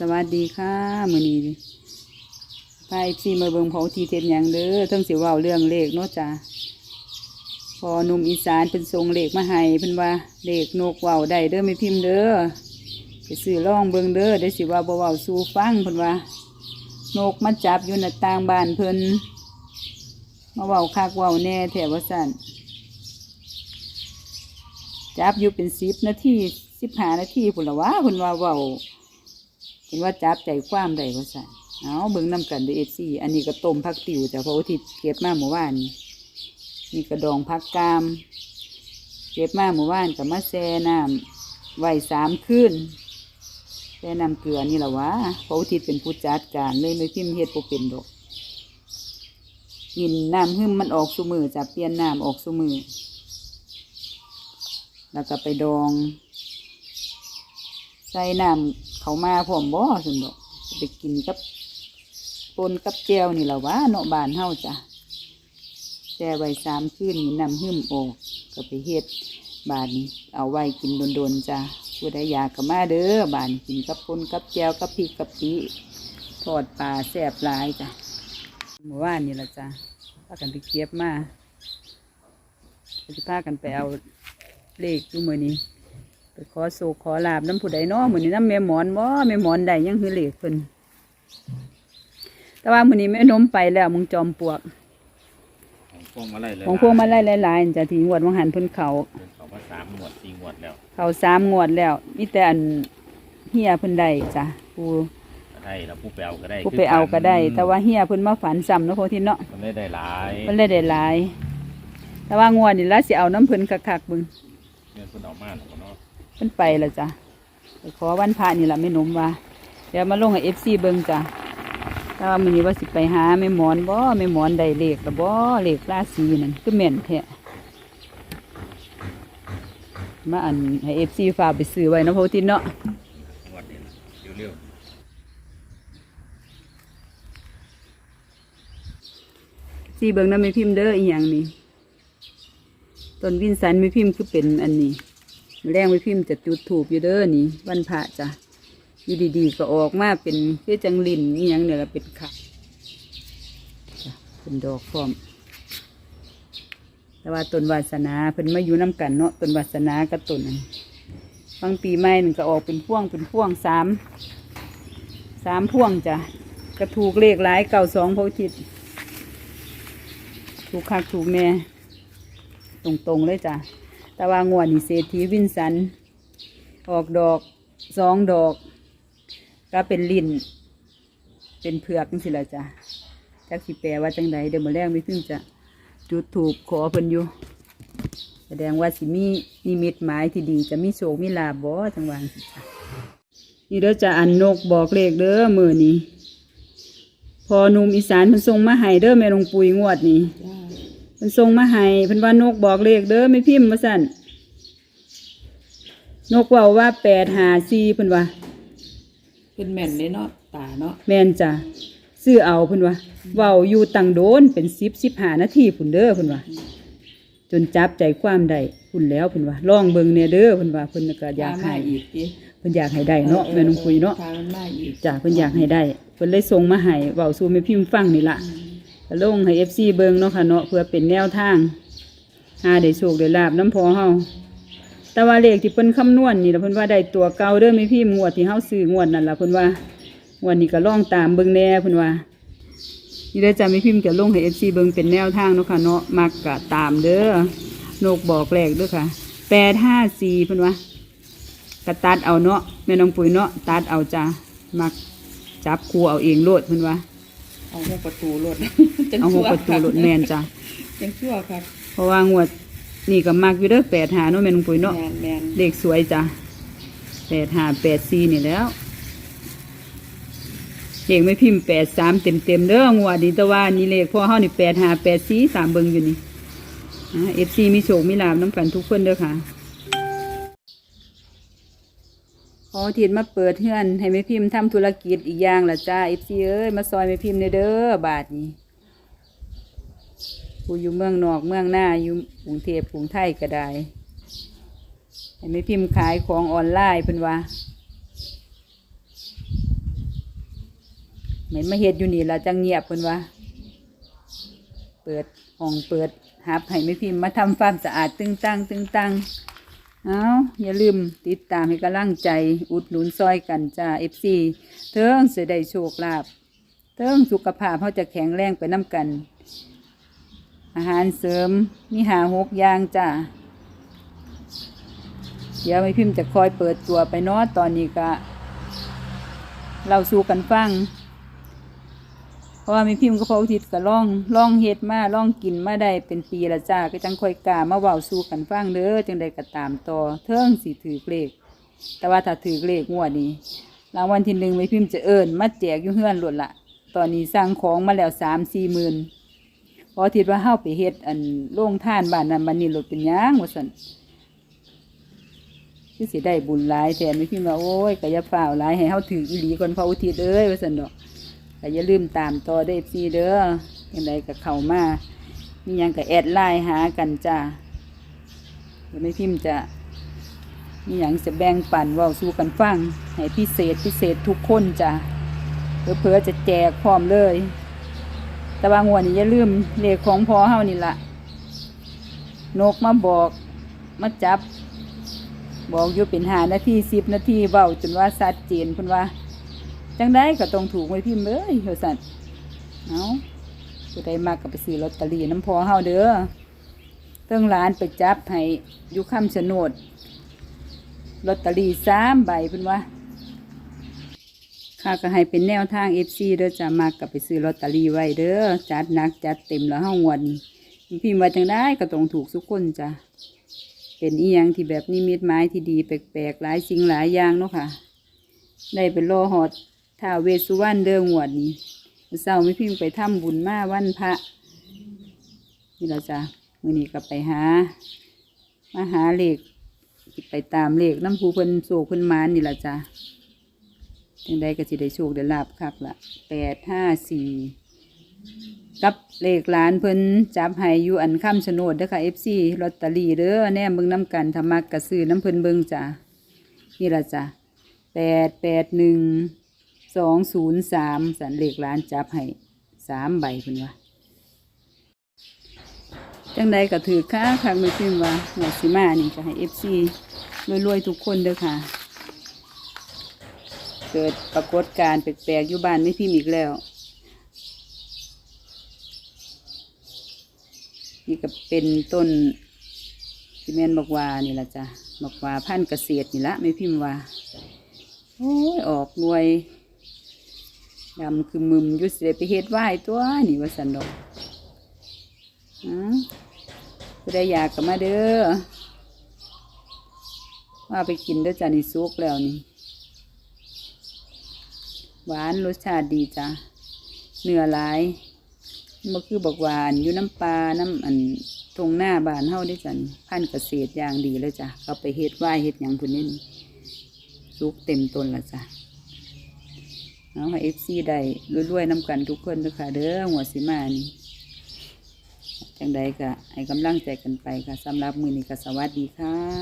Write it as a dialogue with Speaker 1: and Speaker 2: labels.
Speaker 1: สวัสดีค่ะมือนี้พายซีมาเบิ่งเผาทีเทศหยังเด้อเทั้งสิเว้าเรื่องเลขเนาะจ้ะพอหนุ่มอีสานเป็นทรงเลขมาให้เพิ่นว่าเลขนกเว้าได้เด้อไม่พิมพ์เด้อไปซื้อล่องเบิ่งเด้อได้สิว่าบ่เว้าสู่ฟังเพิ่นว่า นกมาจับอยู่หน้าต่างบ้านเพิ่นมาเว้าคักเว้าแน่แถวว่าซั่นจับอยู่เป็น10นาที15นาทีพุ่นละวะเพิ่นว่าเว้า เห็นว่าจับใจความได้ว่าสั่นเอาเบิ่งน้ำกันเด้อเอฟซีอันนี้ก็ต้มผักติ๋วจากพระอาทิตย์เก็บมาเมื่อวานนี่กระดองผักกาม เก็บมาเมื่อวานกับมาแช่น้ำไว้สามคืนแช่น้ำเกลือนี่แหละวะพระอาทิตย์เป็นผู้จัดการเลยไม่พิมพ์เฮ็ดบ่เป็นดอกกินน้ำหึมมันออกสุมือจะเปลี่ยนน้ำออกสุมือแล้วก็ไปดอง ใส่น้ำเขามาพร้อมบ่สนดอกไปกินกับปนกับแจวนี่แหละวะเนาะบานเฮาจ้ะแช่ไว้สามคืนนี่นำหึมออกก็ไปเฮ็ดบานนี้เอาไว้กินโดนๆจ้ะผู้ใดอยากก็มาเด้อบานกินกับปนกับแจวกับพริกกับปีทอดปลาแซ่บหลายจ้ะเมื่อวานนี่ละจ้ะพากันไปเก็บมาจะพากันไปเอาเลขดูมือนี้ ไปขอโศกขอลาบน้ำผู้ใดเนาะมื้อนี้น้ำแม่หมอนบ่แม่หมอนใดยังคือเหล็กเพิ่นแต่ว่ามื้อนี้แม่นมไปแล้วมึงจอมปลวก
Speaker 2: ของพวงมาไล่เลย
Speaker 1: ของพวกมาไล่หลายๆจ้ะที่งวดวังหันเพิ่นเขา
Speaker 2: เขาว่าสามหมวดสี่หมวดแล้ว
Speaker 1: เขาสามงวดแล้วมีแต่อันเฮียเพิ่นได้จ้ะผู้
Speaker 2: ก็ได้แล้วผู้ไปเอาก็ได้
Speaker 1: ผู้ไปเอาก็ได้ แต่ว่าเฮียเพิ่นมาฝันซ้ำเนาะพอทีเนาะ
Speaker 2: มันได้ได้หลาย
Speaker 1: เพิ่นเลยได้หลาย แต่ว่างวดนี่ละสิเอาน้ำเพิ่นคักๆเบิ่ง
Speaker 2: เงินคนเอามาหนูเนาะ
Speaker 1: เพิ่นไปแล้วจ้ะไปขอวันพระนี่ละแม่นมว่า เดี๋ยวมาลงให้ FC เบิงจ้ะถ้าว่ามื้อนี้ว่าสิไปหาแม่หมอนบ่แม่หมอนได้เลขแล้วบ่เลขราศีนั่นคือแม่นแท้มาอันให้ FC ฝากไปซื้อไว้นะเพราะว่าที่เนาะ
Speaker 2: หมวดนี่เบิ
Speaker 1: งนำแม่พิมพ์เด้ออีหยังนี่ต้นวินสันแม่พิมพ์คือเป็นอันนี้ แรงแม่พิมพ์จะจุดถูกอยู่เด้อนี่วันพระจ้ะอยู่ดีๆก็ออกมาเป็นคือจังลินอีหยังเนี่ยละเป็นขักจ้ะเป็นดอกพร้อม แต่ว่าต้นวาสนาเพิ่นมาอยู่น้กันเนาะต้นวาสนากับต้นบางปีใหม่นึงก็ออกเป็นพ่วงเป็นพ่วงสามสามพ่วงจ้ะก็ถูกเลขหลายเก่าสองพระอาทิตย์ถูกคักถูกแน่ตรงๆเลยจ้ะ แต่ว่างวดนี่เศรษฐีวินสัน ออกดอกสองดอก ก็เป็นลิ้นเป็นเผือกนี่สิละจ้ะจักสิแปลว่าจังใดเดี๋ยวมแรกไม่ถึงจะจุดถูกขอเพิ่นอยู่ แสดงว่าสิมีนิมิตหมายที่ดีจะมีโชคมีลาบบ่จังหวะนี้จ้ะนี่เด้อจะอันนกบอกเลขเด้อมือนี้ พอหนุ่มอีสานเพิ่นส่งมาให้เด้อแม่ลงปุยงวดนี้ พิ่นส่งมาให้เพิ่นว่านกบอกเลขเด้อไม่พิมพ์มาสั่นนกเว่าว่าแปดหาสี่เพิ่นว่า
Speaker 3: เป็นแม่นเลยเนาะตาเนาะ
Speaker 1: แม่นจ้ะซื้อเอาเพิ่นว่าเว้าอยู่ตังโดนเป็นสิบสิบห้านาทีพุ่นเด้อเพิ่นว่าจนจับใจความได้พุ่นแล้วเพิ่นว่าลองเบิ่งแหน่เด้อเพิ่นว่าเพิ่นก็อยาก
Speaker 3: พ
Speaker 1: ให้
Speaker 3: มาอีกดิ
Speaker 1: เพิ่นอยากให้ได้เนาะแม่น้องคุยเนาะ
Speaker 3: พามันมาอีก
Speaker 1: จ้ะเพิ่นอยากให้ได้เพิ่นเลยส่งมาให้เว้าสู่แม่พิมพ์ฟังนี่ล่ะก็ ลงให้ FC เบิงเนาะค่ะเนาะเพื่อเป็นแนวทางหาได้โชคได้ลาบน้ำพอเฮาแต่ว่าเลขที่เพิ่นคำนวณนี่ละเพิ่นว่าได้ตัวเก่าเด้อแม่พิมพ์งวดที่เฮาซื้องวดนั่นละเพิ่นว่างวดนี้ก็ล่องตามเบิงแหน่เพิ่นว่านี่เด้จ้ะแม่พิมพ์จะลงให้ FC เบิงเป็นแนวทางเนาะค่ะเนาะมักก็ตามเด้อนกบอกแรกเด้อค่ะ854เพิ่นว่าก็ตัดเอาเนาะแม่น้องปุ๋ยเนาะตัดเอาจ้ามักจับคูเอาเองโลดเพิ่นว่า
Speaker 3: เอาหกประตูรถ
Speaker 1: เอาหกประตูโลดแมนจ้า
Speaker 3: จังชั่วครับ
Speaker 1: เพราะว่างวดนี่ก็มักอยู่เด้อแปดหาเนาะแม่น้องปุ๋ยเนาะ
Speaker 3: แมนแมน
Speaker 1: เลขสวยจ้าแปดหาแปดสี่นี่แหล้วเลขไม่พิมพ์แปดสามเต็มเต็มๆเด้องวดนี้แต่ว่านี่เลขพ่อเฮานี่แปดหาแปดสี่ตามเบิ่งอยู่นี่เอฟซีมีโชคมีลาบน้ำกันทุกคนเด้อค่ะ ขอทินมาเปิดเฮือน ให้แม่พิมพ์ทำธุรกิจอีกอย่างละจ้าเอฟซีเอ้ยมาซอยแม่พิมพ์เด้อบาทนี้ผู้อยู่เมืองนอกเมืองหน้าอยู่กรุงเทพกรุงไทยก็ได้ให้แม่พิมพ์ขายของออนไลน์เพิ่นว่าไม่มาเฮ็ดอยู่นี่ละจังเงียบเพิ่นว่าเปิดห้องเปิดหับให้ไม่พิมพ์มาทำความสะอาดตึงตังตึงตัง เอาอย่าลืมติดตามให้กำลังใจอุดหนุนซอยกันจ้าเอฟซีเทิงเสียได้โชคลาภเทิงสุขภาพเขาจะแข็งแรงไปน้ำกัน อาหารเสริมมีหาหกอย่างจ้าเดี๋ยวไม่พิมพ์จะคอยเปิดตัวไปเนาะตอนนี้ก็เราสู้กันฟัง เพราะว่ามีพิมพ์ก็พออุทิศก็ล่องล่องเฮ็ดมาล่องกินมาได้เป็นปีละจ้าก็จังค่อยกล้ามาเว้าสู่กันฟังเด้อจังได้ก็ตามต่อเทิงสิถือเลขแต่ว่าถ้าถือเลขงวดนี้รางวัลที่หนึ่งไม่พิมพ์จะเอิญมาแจกอยู่เฮือนหลดละตอนนี้สร้างของมาแล้วสามสี่หมื่นพอทิดว่าเฮาไปเฮ็ดอันโรงท่านบ้านนั้นบ้านนี้หลดเป็นยังว่าซั่นคือสิได้บุญหลายแทนไม่พิมพ์ว่าโอ้ยก็อย่าฝ่าวหลายให้เฮาถืออีหลีก่อนพระอุทิศเอ้ยว่าซั่นดอก ก็อย่าลืมตามต่อได้ซีเด้อยังไงก็เข้ามามียังก็แอดไลน์หากันจ้าเดี๋ยไม่พิมพ์จะมีหยังจะแบ่งปันว่าสู้กันฟังให้พิเศษพิเศษทุกคนจ้ะเพื่อๆจะแจกพร้อมเลย แต่บางวันนี้อย่าลืมเลขของพอเฮานี่ละนกมาบอกมาจับ บอกอยู่เป็นหานาทีสิบนาทีเบาจนว่าสัดเจนเพิ่นว่า จังได้ก็ต้องถูกไว้พิมพ์เลยเฮาสันเอาผู้ใดมากก็ไปซื้อลอตเตอรี่น้ำพอเฮาเด้อเติ้งร้านไปจับให้อยู่คำชะโนดลอตเตอรี่สามใบเพิ่นว่าค่าก็ให้เป็นแนวทางเอฟซีเด้อจะมากก็ไปซื้อลอตเตอรี่ไว้เด้อจัดหนักจัดเต็มแล้วเฮางวดนี้พิมพ์ว่าจังได้ก็ต้องถูกทุกคนจ้ะเป็นอีหยังที่แบบนิมิตหมายที่ดีแปลกๆหลายสิ่งหลายอย่างเนาะค่ะ ได้เป็นโลหอด ท้าเวสสุวรรณเดิงหวดนี้เศร้าไม่พิมพ์ไปทำบุญมาวันพระ นี่เราจะมือนี้ก็ไปหา มาหาเหลขสิไปตามเหลขน้ำผูเพิ่นโศกเพิ่นมานนี่ละจ้ะจังใดก็สิได้โชคได้ลาบคักละแปดห้าสี่กับเลขหลานเพิ่นจับให้อยู่อันข้ามโฉนดเด้อค่ะเอฟซีลอตเตอรี่เด้อแน่เบิ่งน้ำกันธรรมักกระซื้อน้ำเพิ่นเบิ่งจ้ะนี่ละจ้ะแปดแปดหนึ่ง สองศูนย์สามสันเหลขร้านจับให้สามใบเพิ่นว่าจังใดก็ถือค่าคักไม่พิมว่าหวยสิมานี่จะให้เอฟซีรวยๆทุกคนเด้อค่ะ เกิดปรากฏการ์แปลกๆอยู่บ้านไม่พิมพ์อีกแล้ว นี่ก็เป็นต้นที่แม่นบอกว่านี่ละจ้ะบอกว่าพันเกษตรนี่ละไม่พิมพ์ว่าโอ้ยออกหน่วย ดำคือมึมยุสิได้ไปเฮ็ดไหวตัวนี่ว่าสันดอกอืมผู้ใดอยากก็มาเด้อว่าไปกินด้อจ้านี่ซุกแล้วนี่ หวานรสชาติดีจ้ะเนื้อหลายมันคือบอกหวานอยู่น้ำปลาน้ำอันตรงหน้าบานเฮาได้จ้ะนี่พันเกษตรอย่างดีเลยจ้ะเอาไปเฮ็ดไหวเฮ็ดหยังพุ่นนี่ซุกเต็มต้นละจ้ะ เอาให้เอฟซีได้รวยๆน้ำกันทุกคนด้อค่ะ เด้อหัวสีมานี่จังใดก็ให้กำลังใจกันไปค่ะสำหรับมือนี้ก็สวัสดีค่ะ